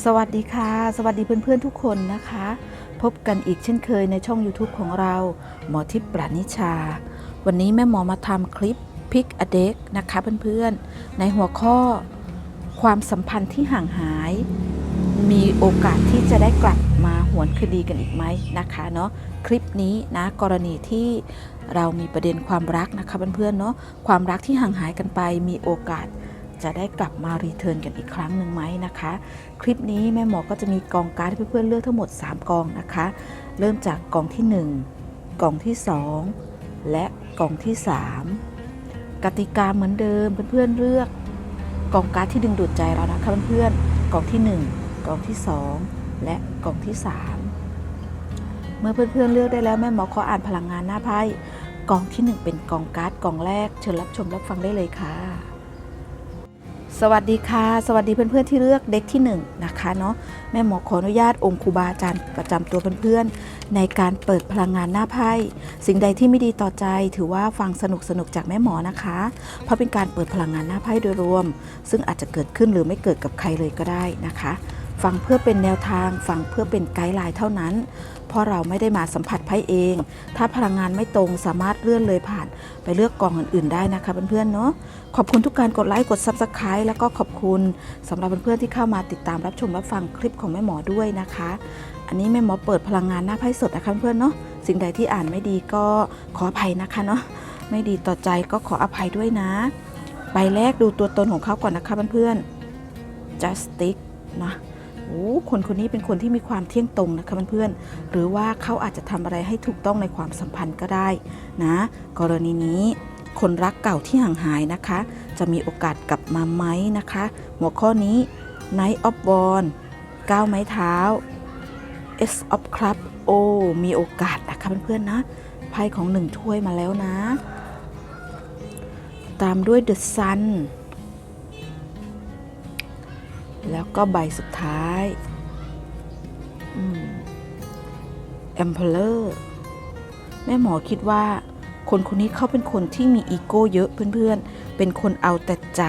สวัสดีค่ะ สวัสดีเพื่อนๆทุกคนนะคะ พบกันอีกเช่นเคยในช่อง YouTube ของเรา หมอทิพย์ปรานิชา วันนี้แม่หมอมาทำคลิปพิกอเด็กนะคะเพื่อนๆ ในหัวข้อความสัมพันธ์ที่ห่างหาย มีโอกาสที่จะได้กลับมาหวนคืนดีกันอีกไหมนะคะเนาะคลิปนี้นะกรณีที่เรามีประเด็นความรักนะคะเพื่อนๆเนาะความรักที่ห่างหายกันไปมีโอกาส จะได้กลับมารีเทิร์นกันอีกครั้งหนึ่งไหมนะคะ คลิปนี้แม่หมอก็จะมีกองการ์ดให้เพื่อนๆเลือกทั้งหมด 3 กองนะคะ เริ่มจากกองที่ 1 กองที่ 2 และกองที่ 3 กติกาเหมือนเดิมเพื่อนๆเลือก กองการ์ดที่ดึงดูดใจเรานะคะเพื่อนๆกองที่ 1 กองที่ 2 และกองที่ 3 เมื่อเพื่อนๆเลือกได้แล้วแม่หมอขออ่านพลังงานหน้าไพ่กองที่ 1 เป็นกองการ์ดกองแรก เชิญรับชมรับฟังได้เลยค่ะ สวัสดีค่ะ สวัสดีเพื่อนๆที่เลือกเด็กที่ 1 นะคะเนาะแม่หมอขออนุญาตองค์ครูบาอาจารย์ประจำตัวเพื่อนๆ ในการเปิดพลังงานหน้าไพ่สิ่งใดที่ไม่ดีต่อใจ ถือว่าฟังสนุกสนุกจากแม่หมอนะคะ เพราะเป็นการเปิดพลังงานหน้าไพ่โดยรวม ซึ่งอาจจะเกิดขึ้นหรือไม่เกิดกับใครเลยก็ได้นะคะ ฟังเพื่อเป็นแนวทางฟังเพื่อเป็นไกด์ไลน์เท่านั้น เพราะเราไม่ได้มาสัมผัสไพ่เอง ถ้าพลังงานไม่ตรงสามารถเลื่อนเลยผ่าน ไปเลือกกล่องอื่นๆได้นะคะเพื่อนๆเนาะขอบคุณทุกการกดไลค์กด Subscribe แล้วก็ขอบคุณสำหรับเพื่อนๆที่เข้ามาติดตามรับชมรับฟังคลิปของแม่หมอด้วยนะคะ อันนี้แม่หมอเปิดพลังงานหน้าไพ่สดนะคะเพื่อนๆเนาะสิ่งใดที่อ่านไม่ดีก็ขออภัยนะคะเนาะไม่ดีต่อใจก็ขออภัยด้วยนะใบแรกดูตัวตนของเขาก่อนนะคะเพื่อนๆ justice นะ โอ้คนคนนี้เป็นคนที่มีความเที่ยงตรงนะคะเพื่อนๆหรือว่าเขาอาจจะทำอะไรให้ถูกต้องในความสัมพันธ์ก็ได้นะ กรณีนี้คนรักเก่าที่ห่างหายนะคะ จะมีโอกาสกลับมาไหมนะคะ หัวข้อนี้ night of w a n d 9ไม้เท้า S of Club โอมีโอกาสนะคะเพื่อนๆนะไพ่ของหนึ่งถ้วยมาแล้วนะ ตามด้วย The Sun แล้วก็ใบสุดท้ายอืม Emperor แม่หมอคิดว่า คนคนนี้เขาเป็นคนที่มีอีโก้เยอะเพื่อนๆ เป็นคนเอาแต่ใจ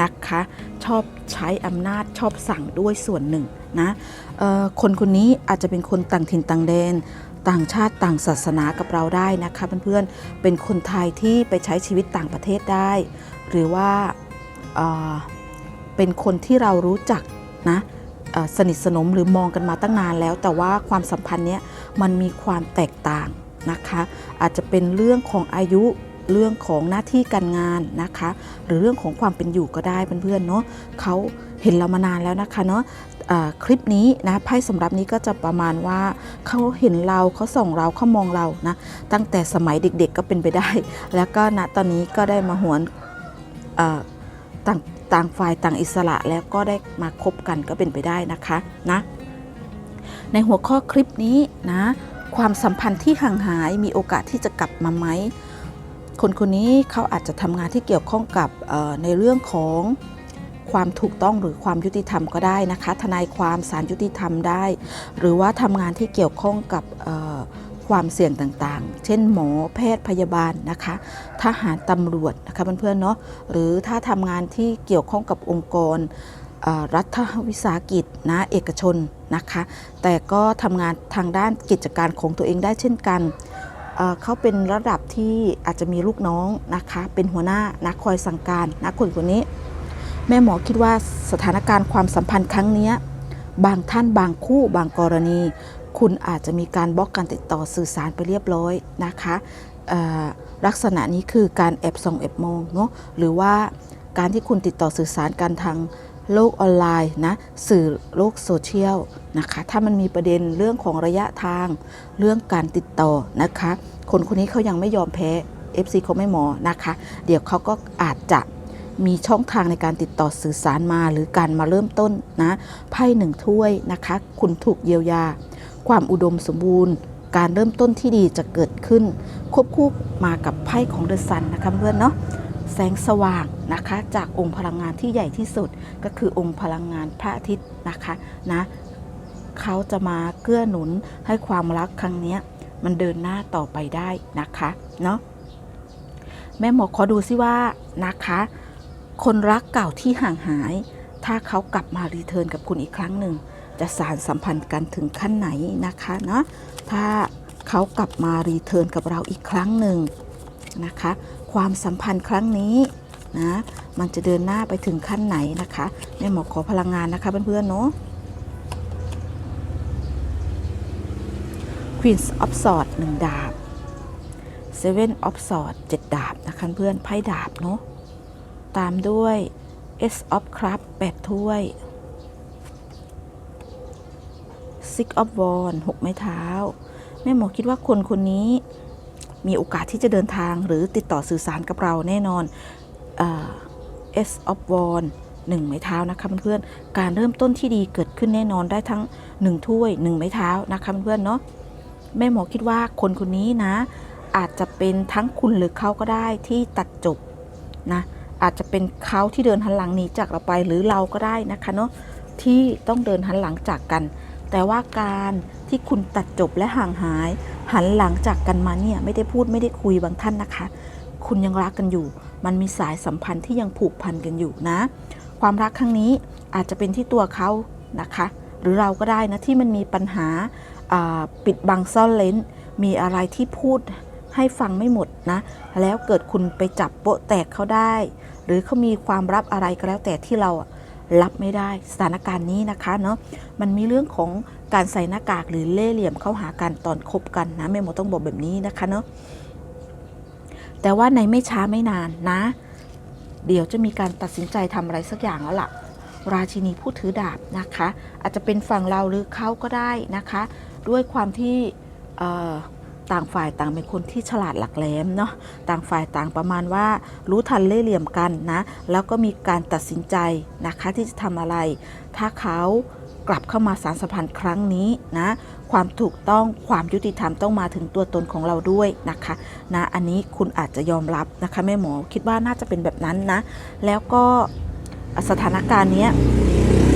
นะคะ ชอบใช้อำนาจชอบสั่งด้วยส่วนหนึ่งนะคนคนนี้อาจจะเป็นคนต่างถิ่นต่างแดน ต่างชาติต่างศาสนากับเราได้นะคะเพื่อนๆ เป็นคนไทยที่ไปใช้ชีวิตต่างประเทศได้ หรือว่า เป็นคนที่เรารู้จักนะสนิทสนมหรือมองกันมาตั้งนานแล้ว แต่ว่าความสัมพันธ์เนี้ยมันมีความแตกต่างนะคะ อาจจะเป็นเรื่องของอายุเรื่องของหน้าที่การงานนะคะ หรือเรื่องของความเป็นอยู่ก็ได้เพื่อนๆเนาะเขาเห็นเรามานานแล้วนะคะเนาะคลิปนี้นะไพ่สำหรับนี้ก็จะประมาณว่าเขาเห็นเราเขาส่องเราเขามองเรานะตั้งแต่สมัยเด็กๆก็เป็นไปได้ แล้วก็ณตอนนี้ก็ได้มาหวนต่าง ต่างฝ่ายต่างอิสระแล้วก็ได้มาคบกันก็เป็นไปได้นะคะนะในหัวข้อคลิปนี้นะความสัมพันธ์ที่ห่างหายมีโอกาสที่จะกลับมาไหมคนคนนี้เขาอาจจะทำงานที่เกี่ยวข้องกับในเรื่องของความถูกต้องหรือความยุติธรรมก็ได้นะคะ ทนายความสารยุติธรรมได้ หรือว่าทำงานที่เกี่ยวข้องกับ ความเสี่ยงต่างๆ เช่นหมอแพทย์พยาบาลนะคะทหารตำรวจนะคะเพื่อนๆเนาะหรือถ้าทำงานที่เกี่ยวข้องกับองค์กรรัฐวิสาหกิจนะเอกชนนะคะ แต่ก็ทำงานทางด้านกิจการของตัวเองได้เช่นกันเเขาเป็นระดับที่อาจจะมีลูกน้องนะคะ เป็นหัวหน้านะคอยสั่งการนะคนคนนี้ แม่หมอคิดว่าสถานการณ์ความสัมพันธ์ครั้งนี้บางท่านบางคู่บางกรณี คุณอาจจะมีการบล็อกการติดต่อสื่อสารไปเรียบร้อยนะคะลักษณะนี้คือการแอบส่องแอบมองเนาะหรือว่าการที่คุณติดต่อสื่อสารกันทางโลกออนไลน์นะสื่อโลกโซเชียลนะคะถ้ามันมีประเด็นเรื่องของระยะทาง เรื่องการติดต่อนะคะ คนคนนี้เขายังไม่ยอมแพ้ FC เขาไม่หมอนะคะ เดี๋ยวเขาก็อาจจะมีช่องทางในการติดต่อสื่อสารมาหรือการมาเริ่มต้นนะไพ่หนึ่งถ้วยนะคะ คุณถูกเยียวยา ความอุดมสมบูรณ์ การเริ่มต้นที่ดีจะเกิดขึ้น ควบคู่มากับไพ่ของเดอะซันนะคะเพื่อนเนาะแสงสว่างนะคะจากองค์พลังงานที่ใหญ่ที่สุดก็คือองค์พลังงานพระอาทิตย์นะคะนะเขาจะมาเกื้อหนุนให้ความรักครั้งนี้มันเดินหน้าต่อไปได้นะคะเนาะแม่หมอขอดูซิว่านะคะ คนรักเก่าที่ห่างหาย ถ้าเขากลับมารีเทิร์นกับคุณอีกครั้งหนึ่ง จะสารสัมพันธ์กันถึงขั้นไหนนะคะเนาะถ้าเขากลับมารีเทิร์นกับเราอีกครั้งหนึ่งนะคะ ความสัมพันธ์ครั้งนี้นะมันจะเดินหน้าไปถึงขั้นไหนนะคะแม่หมอขอพลังงานนะคะเพื่อนๆเนาะ Queen of Swords หนึ่งดาบ Seven of Swords เจ็ดดาบนะคะเพื่อนไพ่ดาบเนาะตามด้วย S of Cup แปดถ้วย Six of Wands หกไม้เท้า แม่หมอคิดว่าคนคนนี้มีโอกาสที่จะเดินทางหรือติดต่อสื่อสารกับเราแน่นอนเอ่อ S of Wands หนึ่งไม้เท้านะคะเพื่อนๆการเริ่มต้นที่ดีเกิดขึ้นแน่นอนได้ทั้งหนึ่งถ้วยหนึ่งไม้เท้านะคะเพื่อนๆเนาะแม่หมอคิดว่าคนคนนี้นะ อาจจะเป็นทั้งคุณหรือเขาก็ได้ที่ตัดจบนะอาจจะเป็นเขาที่เดินหันหลังหนีจากเราไปหรือเราก็ได้นะคะเนาะที่ต้องเดินหันหลังจากกัน แต่ว่าการที่คุณตัดจบและห่างหาย หันหลังจากกันมาเนี่ยไม่ได้พูดไม่ได้คุยบางท่านนะคะ คุณยังรักกันอยู่ มันมีสายสัมพันธ์ที่ยังผูกพันกันอยู่นะ ความรักครั้งนี้อาจจะเป็นที่ตัวเขานะคะ หรือเราก็ได้นะที่มันมีปัญหาปิดบังซ่อนเลนมีอะไรที่พูดให้ฟังไม่หมดนะ แล้วเกิดคุณไปจับโปะแตกเขาได้ หรือเขามีความลับอะไรก็แล้วแต่ที่เราอะ รับไม่ได้สถานการณ์นี้นะคะเนาะมันมีเรื่องของการใส่หน้ากากหรือเล่เหลี่ยมเข้าหากันตอนคบกันนะแม่หมอต้องบอกแบบนี้นะคะเนาะแต่ว่าในไม่ช้าไม่นานนะ เดี๋ยวจะมีการตัดสินใจทำอะไรสักอย่างแล้วล่ะ ราชินีผู้ถือดาบนะคะ อาจจะเป็นฝั่งเราหรือเขาก็ได้นะคะ ด้วยความที่ ต่างฝ่ายต่างเป็นคนที่ฉลาดหลักแหลมเนาะต่างฝ่ายต่างประมาณว่า รู้ทันเล่ห์เหลี่ยมกันนะแล้วก็มีการตัดสินใจนะคะที่จะทำอะไร ถ้าเขากลับเข้ามาสารสัมพันธ์ครั้งนี้นะความถูกต้องความยุติธรรมต้องมาถึงตัวตนของเราด้วยนะคะนะอันนี้คุณอาจจะยอมรับนะคะแม่หมอคิดว่าน่าจะเป็นแบบนั้นนะ แล้วก็สถานการณ์เนี้ย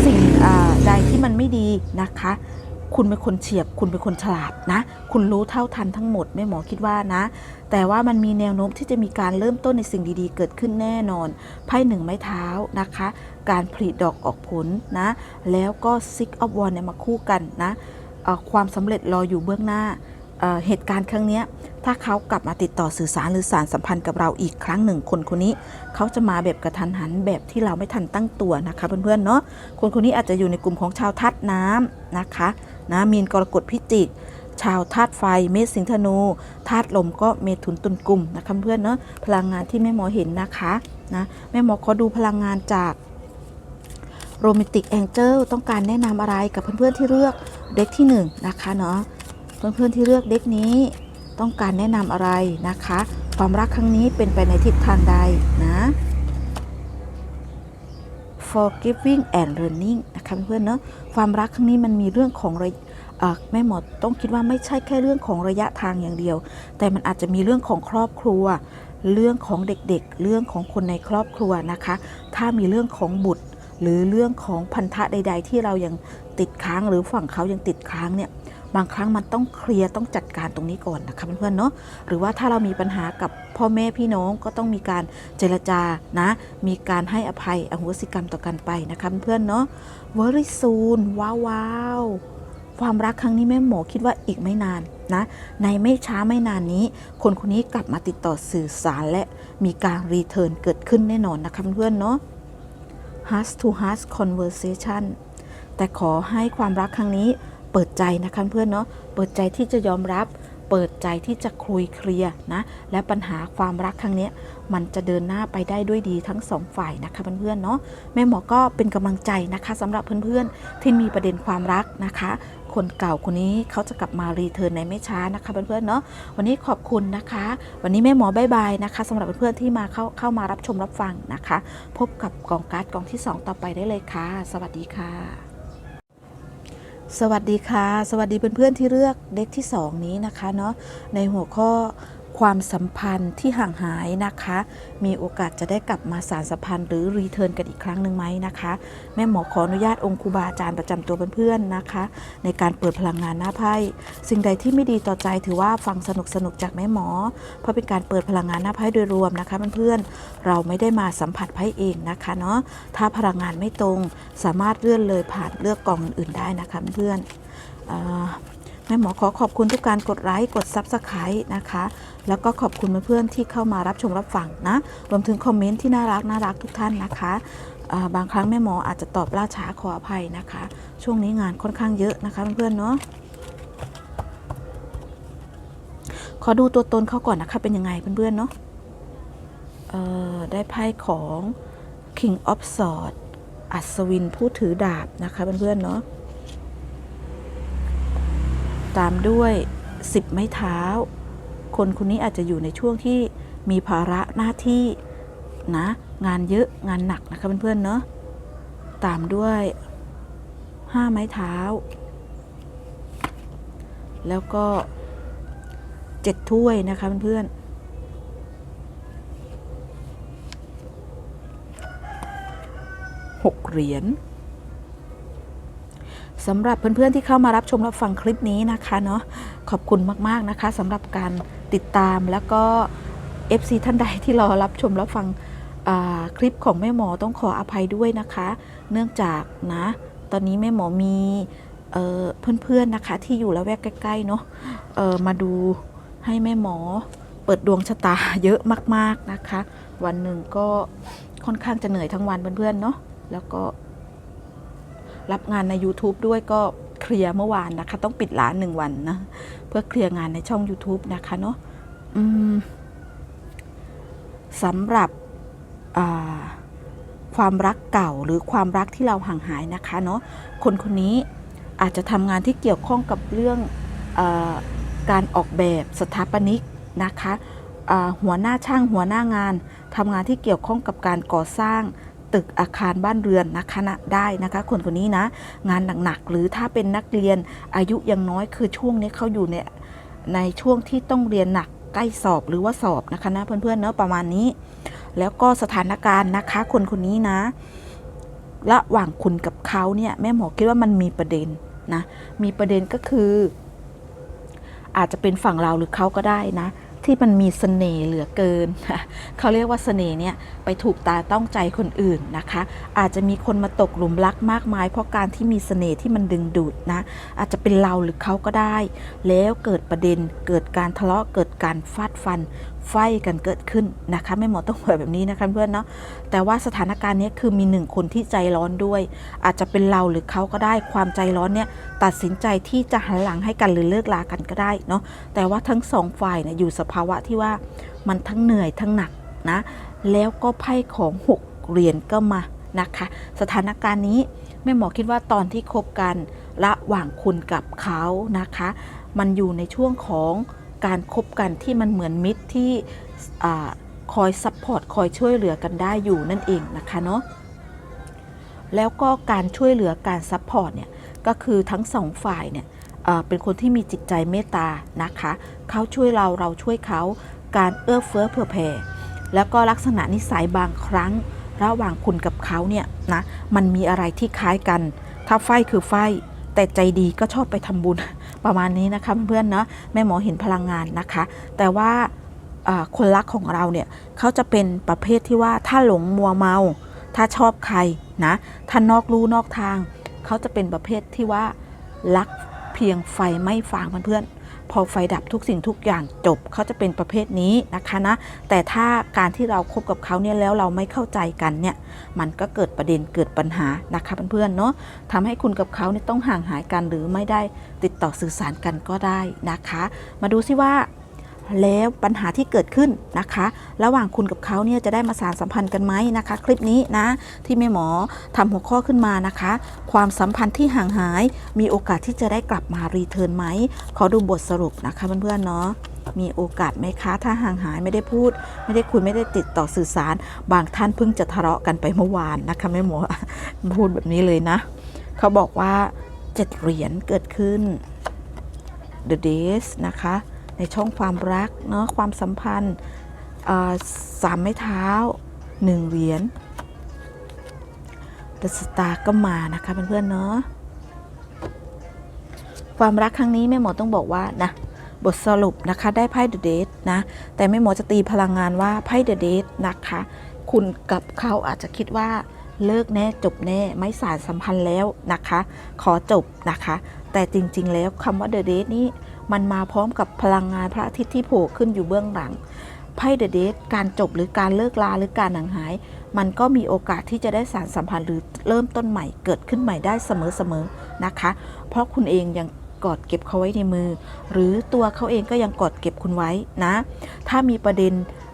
สิ่งอ่าใดที่มันไม่ดีนะคะ คุณเป็นคนเฉียบ คุณเป็นคนฉลาดนะ คุณรู้เท่าทันทั้งหมดแม่หมอคิดว่านะ แต่ว่ามันมีแนวโน้มที่จะมีการเริ่มต้นในสิ่งดีๆ เกิดขึ้นแน่นอน ไพ่หนึ่งไม้เท้านะคะ การผลิดอกออกผลนะ แล้วก็ Six of Wands เนี่ยมาคู่กันนะ ความสำเร็จรออยู่เบื้องหน้าเเหตุการณ์ครั้งนี้ถ้าเขากลับมาติดต่อสื่อสารหรือสารสัมพันธ์กับเราอีกครั้งหนึ่ง คนคนนี้เขาจะมาแบบกระทันหันแบบที่เราไม่ทันตั้งตัวนะคะเพื่อนๆเนาะคนคนนี้อาจจะอยู่ในกลุ่มของชาวธาตุน้ำนะคะ นะมีนกรกฎพิจิก ชาวธาตุไฟเมษสิงธนูธาตุลมก็เมถุนตุลกลุ่มนะคะเพื่อนเนาะพลังงานที่แม่หมอเห็นนะคะนะแม่หมอขอดูพลังงานจากโรแมนติกแองเจิลต้องการแนะนำอะไรกับเพื่อนๆที่เลือกเด็กที่1นงนะคะเนาะเพื่อนๆที่เลือกเด็กนี้ต้องการแนะนำอะไรนะคะ ความรักครั้งนี้เป็นไปในทิศทางใดนะ forgiving and learning นะคะเพื่อนเนาะความรักครั้งนี้มันมีเรื่องของระแม่หมอต้องคิดว่าไม่ใช่แค่เรื่องของระยะทางอย่างเดียว แต่มันอาจจะมีเรื่องของครอบครัว เรื่องของเด็กๆ เรื่องของคนในครอบครัวนะคะ ถ้ามีเรื่องของบุตร หรือเรื่องของพันธะใด ๆ ที่เรายังติดค้างหรือฝั่งเขายังติดค้างเนี่ย บางครั้งมันต้องเคลียร์ต้องจัดการตรงนี้ก่อนนะคะเพื่อนๆเนาะหรือว่าถ้าเรามีปัญหากับพ่อแม่พี่น้องก็ต้องมีการเจรจานะ มีการให้อภัยอโหสิกรรมต่อกันไปนะคะเพื่อนๆเนาะ very soon ว้าวว้าวความรักครั้งนี้แม่หมอคิดว่าอีกไม่นานนะ ในไม่ช้าไม่นานนี้ คนคนนี้กลับมาติดต่อสื่อสารและมีการรีเทิร์นเกิดขึ้นแน่นอนนะคะเพื่อนๆเนาะ heart to heart conversation แต่ขอให้ความรักครั้งนี้ เปิดใจนะคะเพื่อนเนาะเปิดใจที่จะยอมรับ เปิดใจที่จะคุยเคลียร์นะและปัญหาความรักครั้งนี้มันจะเดินหน้าไปได้ด้วยดีทั้งสองฝ่ายนะคะเพื่อนๆเนาะแม่หมอก็เป็นกำลังใจนะคะสำหรับเพื่อนๆ ที่มีประเด็นความรักนะคะคนเก่าคนนี้เขาจะกลับมารีเทิร์นในไม่ช้านะคะเพื่อนๆเนาะวันนี้ขอบคุณนะคะ วันนี้แม่หมอบายบายนะคะสำหรับเพื่อนๆที่มาเข้าเข้ามารับชมรับฟังนะคะ พบกับกองการ์ดกองที่ 2 ต่อไปได้เลยค่ะ สวัสดีค่ะ สวัสดีค่ะ สวัสดีเพื่อนๆที่เลือกเด็กที่ 2 นี้นะคะเนาะในหัวข้อ ความสัมพันธ์ที่ห่างหายนะคะ มีโอกาสจะได้กลับมาสารสัมพันธ์หรือรีเทิร์นกันอีกครั้งหนึ่งไหมนะคะ แม่หมอขออนุญาตองคูบาอาจารย์ประจำตัวเพื่อนๆนะคะ ในการเปิดพลังงานหน้าไพ่สิ่งใดที่ไม่ดีต่อใจถือว่าฟังสนุกสนุกๆจากแม่หมอ เพราะเป็นการเปิดพลังงานหน้าไพ่โดยรวมนะคะเพื่อนๆเราไม่ได้มาสัมผัสไพ่เองนะคะเนาะถ้าพลังงานไม่ตรงสามารถเลื่อนเลยผ่านเลือกกล่องอื่นๆได้นะคะเพื่อนๆแม่หมอขอขอบคุณทุกการกดไลค์กด Subscribe นะคะ แล้วก็ขอบคุณเพื่อนๆที่เข้ามารับชมรับฟังนะ รวมถึงคอมเมนต์ที่น่ารักน่ารักทุกท่านนะคะบางครั้งแม่หมออาจจะตอบล่าช้าขออภัยนะคะ ช่วงนี้งานค่อนข้างเยอะนะคะเพื่อนๆเนาะขอดูตัวตนเขาก่อนนะคะ เป็นยังไงเพื่อนๆเนาะได้ไพ่ของ King of Swords อัศวินผู้ถือดาบนะคะเพื่อนๆเนาะตามด้วย 10 ไม้เท้า คนคนนี้อาจจะอยู่ในช่วงที่มีภาระหน้าที่นะงานเยอะงานหนักนะคะเพื่อนๆเนาะตามด้วย5ไม้เท้า แล้วก็7ถ้วยนะคะเพื่อนๆหกเหรียญสำหรับเพื่อนๆที่เข้ามารับชมรับฟังคลิปนี้นะคะเนาะขอบคุณมากๆนะคะสำหรับการ ติดตามแล้วก็ FC ท่านใดที่รอรับชมรับฟังคลิปของแม่หมอต้องขออภัยด้วยนะคะ เนื่องจากนะ ตอนนี้แม่หมอมีเอเพื่อนๆนะคะที่อยู่ละแวกใกล้ๆเนาะมาดูให้แม่หมอเปิดดวงชะตาเยอะมากๆนะคะ วันหนึ่งก็ค่อนข้างจะเหนื่อยทั้งวันเพื่อนๆเนาะแล้วก็รับงานใน YouTube ด้วยก็ ลียร์เมื่อวานนะคะ ต้องปิดร้านหนึ่งวันนะ เพื่อเคลียร์งานในช่อง YouTube นะคะเนาะสำหรับความรักเก่าหรือความรักที่เราห่างหายนะคะเนาะคนคนนี้อาจจะทำงานที่เกี่ยวข้องกับเรื่องอการออกแบบสถาปนิกนะคะหัวหน้าช่างหัวหน้างานทำงานที่เกี่ยวข้องกับการก่อสร้าง ตึกอาคารบ้านเรือนนะคะนะได้นะคะ คนคนนี้นะ งานหนักๆหรือถ้าเป็นนักเรียนอายุยังน้อยคือช่วงนี้เขาอยู่ในในช่วงที่ต้องเรียนหนักใกล้สอบหรือว่าสอบนะคะนะเพื่อนๆเนอะประมาณนี้ แล้วก็สถานการณ์นะคะ คนคนนี้นะ ระหว่างคุณกับเขาเนี่ยแม่หมอคิดว่ามันมีประเด็นนะมีประเด็นก็คือ อาจจะเป็นฝั่งเราหรือเขาก็ได้นะ ที่มันมีเสน่ห์เหลือเกิน เขาเรียกว่าเสน่ห์เนี่ยไปถูกตาต้องใจคนอื่นนะคะ อาจจะมีคนมาตกหลุมรักมากมาย เพราะการที่มีเสน่ห์ที่มันดึงดูดนะ อาจจะเป็นเราหรือเขาก็ได้ แล้วเกิดประเด็นเกิดการทะเลาะเกิดการฟาดฟัน ไฟกันเกิดขึ้นนะคะไม่หมอต้องบอกแบบนี้นะคะเพื่อนเนาะแต่ว่าสถานการณ์นี้คือมีหนึ่งคนที่ใจร้อนด้วย อาจจะเป็นเราหรือเขาก็ได้ความใจร้อนเนี่ยตัดสินใจที่จะหันหลังให้กันหรือเลิกลากันก็ได้เนาะแต่ว่าทั้งสองฝ่ายเนี่ยอยู่สภาวะที่ว่ามันทั้งเหนื่อยทั้งหนักนะแล้วก็ไพ่ของหกเหรียญก็มานะคะ สถานการณ์นี้แม่หมอคิดว่าตอนที่คบกันระหว่างคุณกับเขานะคะ มันอยู่ในช่วงของ การคบกันที่มันเหมือนมิตรที่คอยซัพพอร์ตคอยช่วยเหลือกันได้อยู่นั่นเองนะคะเนาะแล้วก็การช่วยเหลือการซัพพอร์ตเนี่ยก็คือทั้งสองฝ่ายเนี่ยเอ่อเป็นคนที่มีจิตใจเมตตานะคะเขาช่วยเราเราช่วยเขาการเอื้อเฟื้อเผื่อแผ่แล้วก็ลักษณะนิสัยบางครั้งระหว่างคุณกับเขาเนี่ยนะมันมีอะไรที่คล้ายกัน ถ้าไฟคือไฟแต่ใจดีก็ชอบไปทำบุญ ประมาณนี้นะคะเพื่อนๆเนาะแม่หมอเห็นพลังงานนะคะ แต่ว่าคนรักของเราเนี่ยเขาจะเป็นประเภทที่ว่าถ้าหลงมัวเมา ถ้าชอบใครนะถ้านอกลู่นอกทาง เขาจะเป็นประเภทที่ว่ารักเพียงไฟไม่ฟางเพื่อนๆ พอไฟดับทุกสิ่งทุกอย่างจบเขาจะเป็นประเภทนี้นะคะนะ แต่ถ้าการที่เราคบกับเขาเนี่ยแล้วเราไม่เข้าใจกันเนี่ย มันก็เกิดประเด็นเกิดปัญหานะคะเพื่อนๆเนาะทำให้คุณกับเขาเนี่ยต้องห่างหายกันหรือไม่ได้ติดต่อสื่อสารกันก็ได้นะคะ มาดูซิว่า แล้วปัญหาที่เกิดขึ้นนะคะ ระหว่างคุณกับเขาเนี่ยจะได้มาสารสัมพันธ์กันไหมนะคะ คลิปนี้นะที่แม่หมอทำหัวข้อขึ้นมานะคะ ความสัมพันธ์ที่ห่างหายมีโอกาสที่จะได้กลับมารีเทิร์นไหมขอดูบทสรุปนะคะเพื่อนๆเนาะมีโอกาสไหมคะ ถ้าห่างหายไม่ได้พูด ไม่ได้คุยไม่ได้ติดต่อสื่อสาร บางท่านเพิ่งจะทะเลาะกันไปเมื่อวานนะคะแม่หมอพูดแบบนี้เลยนะ เขาบอกว่าเจ็ดเหรียญเกิดขึ้น The Days นะคะ ในช่องความรักเนาะความสัมพันธ์สามไม้เท้าหนึ่งเหรียญเดอะสตาร์ก็มานะคะเพื่อนๆเนาะความรักครั้งนี้แม่หมอต้องบอกว่านะบทสรุปนะคะได้ไพ่เดอะเดทนะ แต่แม่หมอจะตีพลังงานว่าไพ่เดอะเดทนะคะ คุณกับเขาอาจจะคิดว่าเลิกแน่จบแน่ไม่สารสัมพันธ์แล้วนะคะ ขอจบนะคะ แต่จริงๆแล้วคำว่าเดอะเดทนี้ มันมาพร้อมกับพลังงานพระอาทิตย์ที่โผล่ขึ้นอยู่เบื้องหลังไพ่เดอะเดทการจบหรือการเลิกลาหรือการห่างหาย มันก็มีโอกาสที่จะได้สารสัมพันธ์หรือเริ่มต้นใหม่เกิดขึ้นใหม่ได้เสมอๆนะคะ เพราะคุณเองยังกอดเก็บเขาไว้ในมือ หรือตัวเขาเองก็ยังกอดเก็บคุณไว้นะ ถ้ามีประเด็น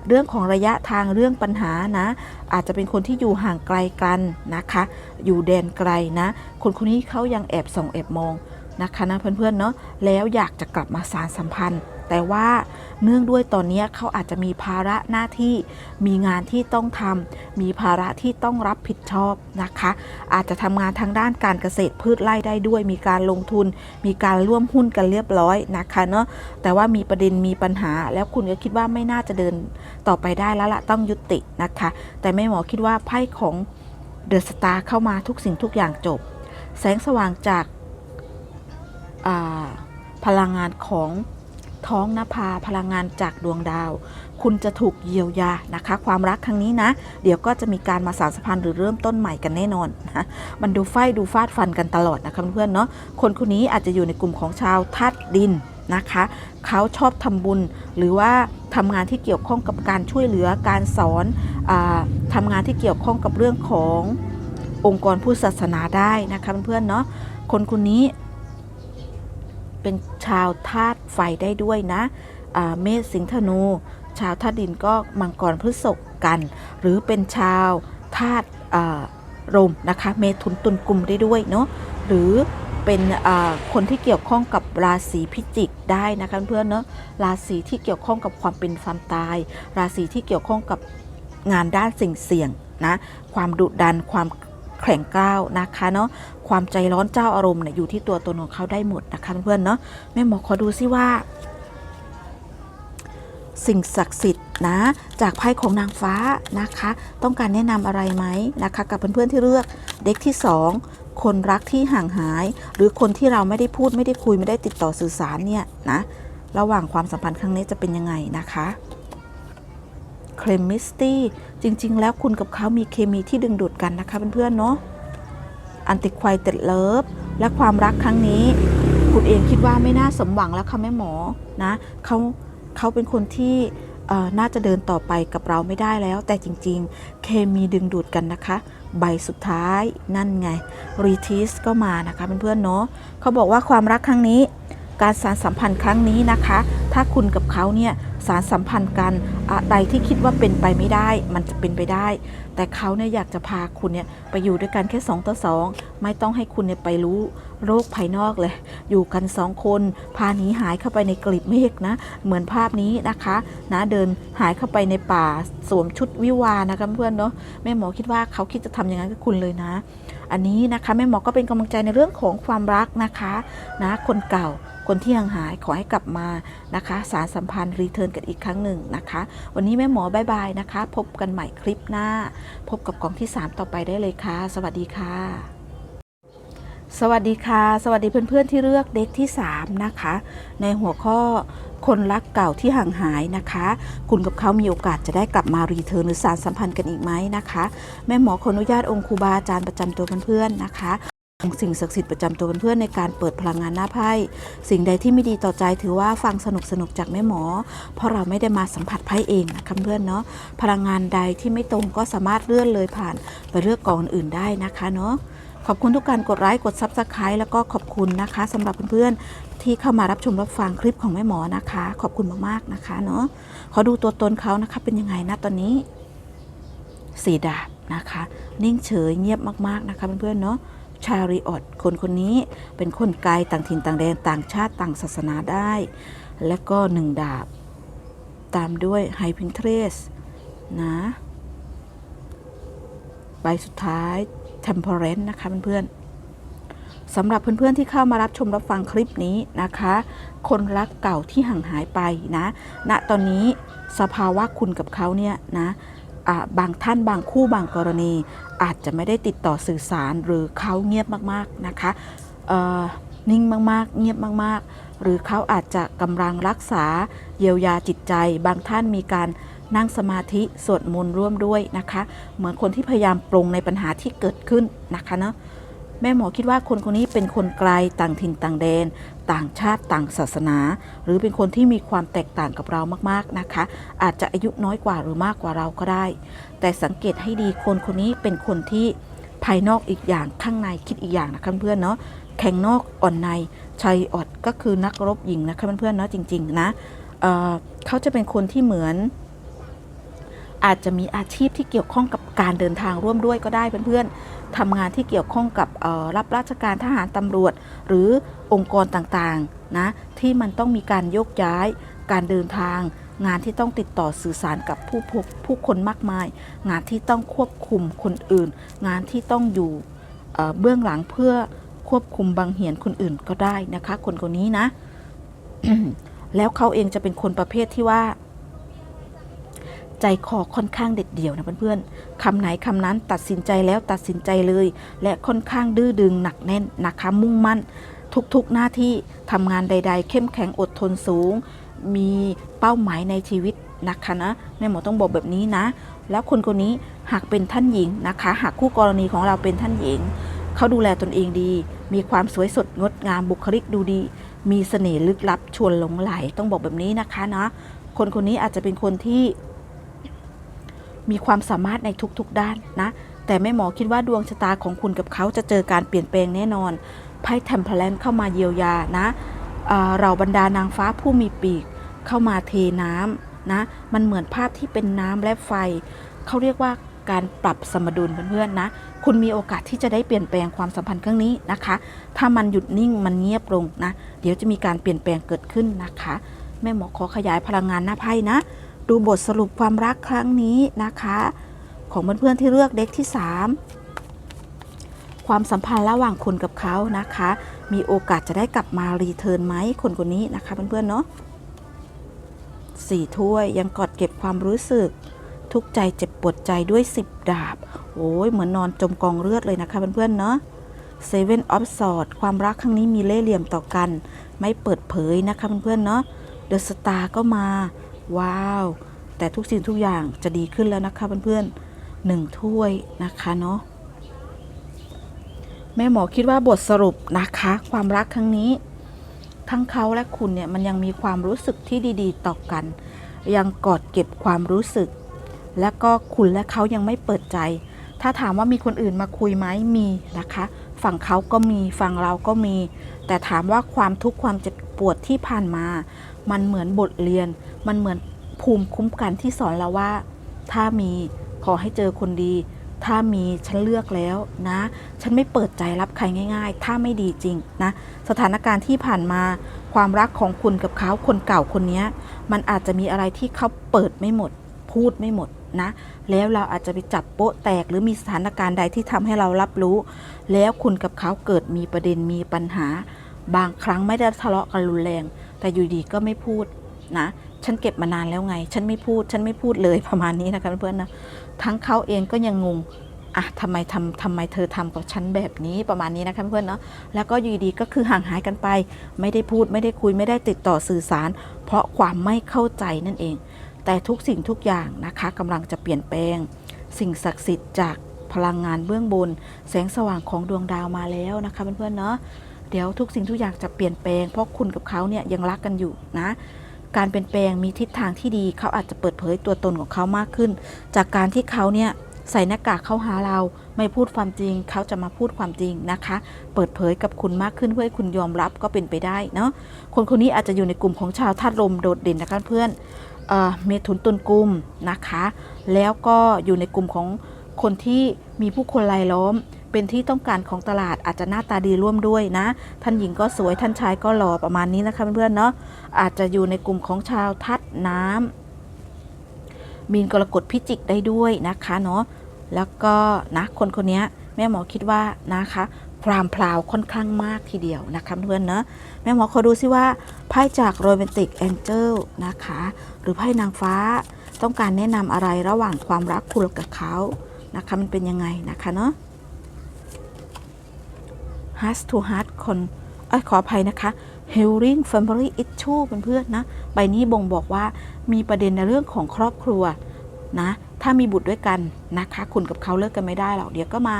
เรื่องของระยะทางเรื่องปัญหานะ อาจจะเป็นคนที่อยู่ห่างไกลกันนะคะ อยู่แดนไกลนะ คนคนนี้เขายังแอบส่องแอบมอง นะคะนะเพื่อนๆเนาะแล้วอยากจะกลับมาสารสัมพันธ์ แต่ว่าเนื่องด้วยตอนนี้เขาอาจจะมีภาระหน้าที่ มีงานที่ต้องทำมีภาระที่ต้องรับผิดชอบนะคะ อาจจะทำงานทางด้านการเกษตรพืชไร่ได้ด้วย มีการลงทุน มีการร่วมหุ้นกันเรียบร้อยนะคะเนาะแต่ว่ามีประเด็นมีปัญหา แล้วคุณก็คิดว่าไม่น่าจะเดินต่อไปได้แล้วละต้องยุตินะคะ แต่แม่หมอคิดว่าไพ่ของเดอะสตาร์เข้ามาทุกสิ่งทุกอย่างจบ แสงสว่างจาก พลังงานของท้องนภาพลังงานจากดวงดาว คุณจะถูกเยียวยานะคะ ความรักครั้งนี้นะ เดี๋ยวก็จะมีการมาสารสัมพันธ์หรือเริ่มต้นใหม่กันแน่นอนนะมันดูไฟดูฟาดฟันกันตลอดนะคะเพื่อนเนาะคนคนนี้อาจจะอยู่ในกลุ่มของชาวธาตุดินนะคะ เขาชอบทำบุญหรือว่าทำงานที่เกี่ยวข้องกับการช่วยเหลือการสอนอาทำงานที่เกี่ยวข้องกับเรื่องขององค์กรพุทธศาสนาได้นะคะเพื่อนเนาะคนคนนี้ เป็นชาวธาตุไฟได้ด้วยนะเมษสิงห์ธนู ชาวธาตุดินก็มังกรพฤษภกัน หรือเป็นชาวธาตุลมนะคะ เมถุนตุลกุมได้ด้วยเนาะหรือเป็นคนที่เกี่ยวข้องกับราศีพิจิกได้นะคะเพื่อนเนาะราศีที่เกี่ยวข้องกับความเป็นความตาย ราศีที่เกี่ยวข้องกับงานด้านสิ่งเสี่ยงนะความดุดันความ แข็งกร้าวนะคะเนาะความใจร้อนเจ้าอารมณ์เนี่ยอยู่ที่ตัวตนของเขาได้หมดนะคะเพื่อนๆเนาะแม่หมอขอดูซิว่า สิ่งศักดิ์สิทธิ์นะจากไพ่ของนางฟ้านะคะ ต้องการแนะนำอะไรไหมนะคะ กับเพื่อนๆที่เลือกเด็กที่ 2 คนรักที่ห่างหาย หรือคนที่เราไม่ได้พูดไม่ได้คุยไม่ได้ติดต่อสื่อสารเนี่ยนะระหว่างความสัมพันธ์ครั้งนี้จะเป็นยังไงนะคะ เคลมิสตี้จริง ๆ แล้วคุณกับเขามีเคมีที่ดึงดูดกันนะคะเพื่อนๆเนาะอันติควายเต็ดเลิฟและความรักครั้งนี้ คุณเองคิดว่าไม่น่าสมหวังแล้วค่ะแม่หมอนะเขาเขาเป็นคนที่เอ่อน่าจะเดินต่อไปกับเราไม่ได้แล้ว แต่จริง ๆ เคมีดึงดูดกันนะคะ ใบสุดท้ายนั่นไงรีทิสก็มานะคะเพื่อนๆเนาะเขาบอกว่าความรักครั้งนี้ การสารสัมพันธ์ครั้งนี้นะคะ ถ้าคุณกับเขาเนี่ยสารสัมพันธ์กันอะไรที่คิดว่าเป็นไปไม่ได้ มันจะเป็นไปได้ แต่เขาเนี่ยอยากจะพาคุณเนี่ยไปอยู่ด้วยกันแค่2ต่อ2ไม่ต้องให้คุณเนี่ยไปรู้โรคภายนอกเลย อยู่กันสองคนพาหนีหายเข้าไปในกลีบเมฆนะ เหมือนภาพนี้นะคะนะเดินหายเข้าไปในป่าสวมชุดวิวานะคะเพื่อนเนาะแม่หมอคิดว่าเขาคิดจะทำอย่างนั้นกับคุณเลยนะ อันนี้นะคะแม่หมอก็เป็นกำลังใจในเรื่องของความรักนะคะนะคนเก่า คนที่ยังหายขอให้กลับมานะคะ สารสัมพันธ์รีเทิร์นกันอีกครั้งหนึ่งนะคะ วันนี้แม่หมอบายบายนะคะ พบกันใหม่คลิปหน้า พบกับกล่องที่ 3 ต่อไปได้เลยค่ะ สวัสดีค่ะสวัสดีค่ะ สวัสดีเพื่อนๆที่เลือกเด็กที่ 3 นะคะ ในหัวข้อคนรักเก่าที่ห่างหายนะคะ คุณกับเขามีโอกาสจะได้กลับมารีเทิร์นหรือสารสัมพันธ์กันอีกไหมนะคะ แม่หมอขออนุญาตองคครูบาอาจารย์ประจำตัวเพื่อนๆนะคะ ของสิ่งศักดิ์สิทธิ์ประจำตัวเพื่อนๆในการเปิดพลังงานหน้าไพ่สิ่งใดที่ไม่ดีต่อใจถือว่าฟังสนุกสนุกๆจากแม่หมอ เพราะเราไม่ได้มาสัมผัสไพ่เองนะคะเพื่อนเนาะพลังงานใดที่ไม่ตรงก็สามารถเลื่อนเลยผ่านไปเลือกกองอื่นได้นะคะเนาะขอบคุณทุกการกดไลค์กดซับสไครต์แล้วก็ขอบคุณนะคะสำหรับเพื่อนๆที่เข้ามารับชมรับฟังคลิปของแม่หมอนะคะ ขอบคุณมากๆนะคะเนาะขอดูตัวตนเขานะคะเป็นยังไงนะตอนนี้สีดาบนะคะ นิ่งเฉยเงียบมากๆนะคะเพื่อนๆเนาะ ชาริออตคนคนนี้เป็นคนไกลต่างถิ่นต่างแดนต่างชาติต่างศาสนาได้ และก็หนึ่งดาบ ตามด้วยไฮพินเทรสนะใบสุดท้าย temperance นะคะเพื่อนๆสำหรับเพื่อนๆที่เข้ามารับชมรับฟังคลิปนี้นะคะ คนรักเก่าที่ห่างหายไปนะณตอนนี้สภาวะคุณกับเขาเนี่ยนะ บางท่านบางคู่บางกรณี อาจจะไม่ได้ติดต่อสื่อสารหรือเขาเงียบมากๆนะคะนิ่งมากๆ เงียบมากๆ หรือเขาอาจจะกำลังรักษาเยียวยาจิตใจ บางท่านมีการนั่งสมาธิสวดมนต์ร่วมด้วยนะคะ เหมือนคนที่พยายามปรงในปัญหาที่เกิดขึ้นนะคะเนาะแม่หมอคิดว่าคนคนนี้เป็นคนไกลต่างถิ่นต่างแดน ต่างชาติต่างศาสนา หรือเป็นคนที่มีความแตกต่างกับเรามากๆนะคะ อาจจะอายุน้อยกว่าหรือมากกว่าเราก็ได้ แต่สังเกตให้ดีคนคนนี้เป็นคนที่ภายนอกอีกอย่างข้างในคิดอีกอย่างนะคะเพื่อนๆเนาะแข็งนอกอ่อนในชัยอดก็คือนักรบหญิงนะคะเพื่อนๆเนาะจริง ๆ นะเเขาจะเป็นคนที่เหมือน อาจจะมีอาชีพที่เกี่ยวข้องกับการเดินทางร่วมด้วยก็ได้เพื่อนๆ ทำงานที่เกี่ยวข้องกับรับราชการทหารตำรวจ หรือองค์กรต่างๆนะที่มันต้องมีการโยกย้าย การเดินทาง งานที่ต้องติดต่อสื่อสารกับผู้พบผู้คนมากมาย งานที่ต้องควบคุมคนอื่น งานที่ต้องอยู่เเบื้องหลังเพื่อควบคุมบังเหียนคนอื่นก็ได้นะคะ คนคนนี้นะ แล้วเขาเองจะเป็นคนประเภทที่ว่า ใจคอค่อนข้างเด็ดเดี่ยวนะเพื่อนๆคำไหนคำนั้นตัดสินใจแล้วตัดสินใจเลย และค่อนข้างดื้อดึงหนักแน่นนะคะมุ่งมั่น ทุกๆหน้าที่ทำงานใด ๆ เข้มแข็งอดทนสูง มีเป้าหมายในชีวิตนะคะนะแม่หมอต้องบอกแบบนี้นะ แล้วคนคนนี้หากเป็นท่านหญิงนะคะ หากคู่กรณีของเราเป็นท่านหญิง เขาดูแลตนเองดี มีความสวยสดงดงามบุคลิกดูดี มีเสน่ห์ลึกลับชวนหลงไหลต้องบอกแบบนี้นะคะนะคนคนนี้อาจจะเป็นคนที่ มีความสามารถในทุกๆด้านนะ แต่แม่หมอคิดว่าดวงชะตาของคุณกับเขาจะเจอการเปลี่ยนแปลงแน่นอนไพ่เทมเพลนเข้ามาเยียวยานะเอ่อเราบรรดานางฟ้าผู้มีปีกเข้ามาเทน้ำนะ มันเหมือนภาพที่เป็นน้ำและไฟ เขาเรียกว่าการปรับสมดุลเพื่อนๆนะ คุณมีโอกาสที่จะได้เปลี่ยนแปลงความสัมพันธ์ครั้งนี้นะคะ ถ้ามันหยุดนิ่งมันเงียบลงนะ เดี๋ยวจะมีการเปลี่ยนแปลงเกิดขึ้นนะคะ แม่หมอขอขยายพลังงานหน้าไพ่นะ ดูบทสรุปความรักครั้งนี้นะคะ ของเพื่อนๆที่เลือกเด็กที่ 3 ความสัมพันธ์ระหว่างคุณกับเขานะคะ มีโอกาสจะได้กลับมารีเทิร์นไหมคนคนนี้นะคะเพื่อนๆเนาะสี่ถ้วยยังกอดเก็บความรู้สึก ทุกใจเจ็บปวดใจด้วย 10 ดาบ โอ้ยเหมือนนอนจมกองเลือดเลยนะคะเพื่อนๆเนาะ Seven of Swords ความรักครั้งนี้มีเล่ห์เหลี่ยมต่อกัน ไม่เปิดเผยนะคะเพื่อนๆเนาะ The Star ก็มา ว้าว แต่ทุกสิ่งทุกอย่างจะดีขึ้นแล้วนะคะเพื่อนๆหนึ่งถ้วยนะคะเนาะแม่หมอคิดว่าบทสรุปนะคะ ความรักครั้งนี้ ทั้งเขาและคุณเนี่ยมันยังมีความรู้สึกที่ดีๆ ต่อกัน ยังกอดเก็บความรู้สึก และก็คุณและเขายังไม่เปิดใจ ถ้าถามว่ามีคนอื่นมาคุยไหมมีนะคะ ฝั่งเขาก็มีฝั่งเราก็มี แต่ถามว่าความทุกข์ความเจ็บปวดที่ผ่านมา มันเหมือนบทเรียน มันเหมือนภูมิคุ้มกันที่สอนเราว่า ถ้ามีขอให้เจอคนดี ถ้ามีฉันเลือกแล้วนะ ฉันไม่เปิดใจรับใครง่าย ๆ ถ้าไม่ดีจริงนะ สถานการณ์ที่ผ่านมาความรักของคุณกับเขาคนเก่าคนนี้มันอาจจะมีอะไรที่เขาเปิดไม่หมด พูดไม่หมดนะ แล้วเราอาจจะไปจับโป๊ะแตกหรือมีสถานการณ์ใดที่ทำให้เรารับรู้ แล้วคุณกับเขาเกิดมีประเด็นมีปัญหา บางครั้งไม่ได้ทะเลาะกันรุนแรง แต่อยู่ดีก็ไม่พูดนะ ฉันเก็บมานานแล้วไง ฉันไม่พูด ฉันไม่พูดเลยประมาณนี้นะคะเพื่อนๆนะ ทั้งเขาเองก็ยังงง อะทำไมทำทำไมเธอทำกับฉันแบบนี้ประมาณนี้นะคะเพื่อนๆเนาะ แล้วก็อยู่ดีก็คือห่างหายกันไป ไม่ได้พูด ไม่ได้คุย ไม่ได้ติดต่อสื่อสาร เพราะความไม่เข้าใจนั่นเอง แต่ทุกสิ่งทุกอย่างนะคะกำลังจะเปลี่ยนแปลง สิ่งศักดิ์สิทธิ์จากพลังงานเบื้องบน แสงสว่างของดวงดาวมาแล้วนะคะเพื่อนๆเนาะ เดี๋ยวทุกสิ่งทุกอย่างจะเปลี่ยนแปลง เพราะคุณกับเขาเนี่ยยังรักกันอยู่นะ การเปลี่ยนแปลงมีทิศทางที่ดี เขาอาจจะเปิดเผยตัวตนของเขามากขึ้น จากการที่เขาเนี่ยใส่หน้ากากเข้าหาเราไม่พูดความจริง เขาจะมาพูดความจริงนะคะ เปิดเผยกับคุณมากขึ้นเพื่อให้คุณยอมรับก็เป็นไปได้เนาะคนคนนี้อาจจะอยู่ในกลุ่มของชาวธาตุลมโดดเด่นนะคะเพื่อนเอ่อเมถุนตุลกุมนะคะ แล้วก็อยู่ในกลุ่มของคนที่มีผู้คนรายล้อม เป็นที่ต้องการของตลาดอาจจะหน้าตาดีร่วมด้วยนะ ท่านหญิงก็สวยท่านชายก็หล่อประมาณนี้นะคะเพื่อนๆเนาะอาจจะอยู่ในกลุ่มของชาวทัดน้ำมีนกรกฎพิจิกได้ด้วยนะคะเนาะแล้วก็นะคนคนนี้แม่หมอคิดว่านะคะพรามพราวค่อนข้างมากทีเดียวนะคะเพื่อนเนอะแม่หมอขอดูซิว่าไพ่จากโรแมนติกแองเจิลนะคะ หรือไพ่นางฟ้าต้องการแนะนำอะไรระหว่างความรักคุณกับเขานะคะมันเป็นยังไงนะคะเนาะ heart to heart คนอขออภัยนะคะ healing family issue เพื่อนๆนะ ใบนี้บ่งบอกว่ามีประเด็นในเรื่องของครอบครัวนะ ถ้ามีบุตรด้วยกันนะคะ คุณกับเขาเลิกกันไม่ได้หรอก เดี๋ยวก็มา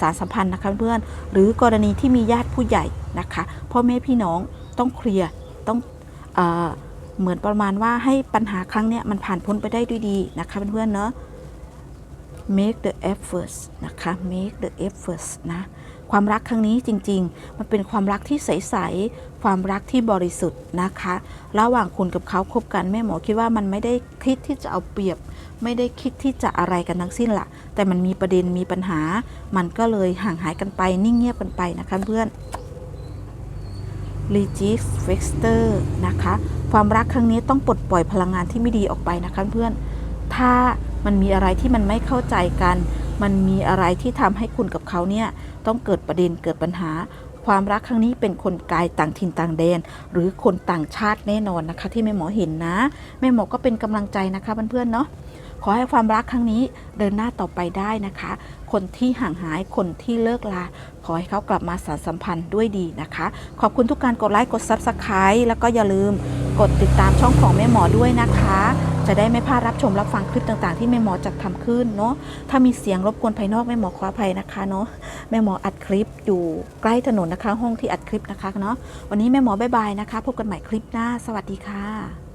สารสัมพันธ์นะคะเพื่อนหรือกรณีที่มีญาติผู้ใหญ่นะคะพ่อแม่พี่น้องต้องเคลียร์ต้องเออเหมือนประมาณว่าให้ปัญหาครั้งเนี้ยมันผ่านพ้นไปได้ด้วยดีนะคะเพื่อนๆเนาะ make the efforts นะคะ make the efforts นะ ความรักครั้งนี้จริง ๆ มันเป็นความรักที่ใส ๆ ความรักที่บริสุทธิ์นะคะ ระหว่างคุณกับเขาคบกันแม่หมอคิดว่ามันไม่ได้คิดที่จะเอาเปรียบ ไม่ได้คิดที่จะอะไรกันทั้งสิ้นละแต่มันมีประเด็นมีปัญหา มันก็เลยห่างหายกันไปนิ่งเงียบกันไปนะคะเพื่อน r e g i s f e x t e r นะคะ ความรักครั้งนี้ต้องปลดปล่อยพลังงานที่ไม่ดีออกไปนะคะเพื่อน ถ้ามันมีอะไรที่มันไม่เข้าใจกัน มันมีอะไรที่ทำให้คุณกับเขาเนี่ยต้องเกิดประเด็นเกิดปัญหา ความรักครั้งนี้เป็นคนกายต่างถิ่นต่างแดน หรือคนต่างชาติแน่นอนนะคะ ที่แม่หมอเห็นนะ แม่หมอก็เป็นกำลังใจนะคะเพื่อนๆเนาะขอให้ความรักครั้งนี้เดินหน้าต่อไปได้นะคะ คนที่ห่างหาย คนที่เลิกลา ขอให้เขากลับมาสานสัมพันธ์ด้วยดีนะคะ ขอบคุณทุกการกดไลค์ กด Subscribe แล้วก็อย่าลืมกดติดตามช่องของแม่หมอด้วยนะคะ จะได้ไม่พลาดรับชมรับฟังคลิปต่างๆ ที่แม่หมอจัดทำขึ้นเนาะถ้ามีเสียงรบกวนภายนอกแม่หมอขออภัยนะคะเนาะแม่หมออัดคลิปอยู่ใกล้ถนนนะคะ ห้องที่อัดคลิปนะคะเนาะวันนี้แม่หมอบายบายนะคะ พบกันใหม่คลิปหน้า สวัสดีค่ะ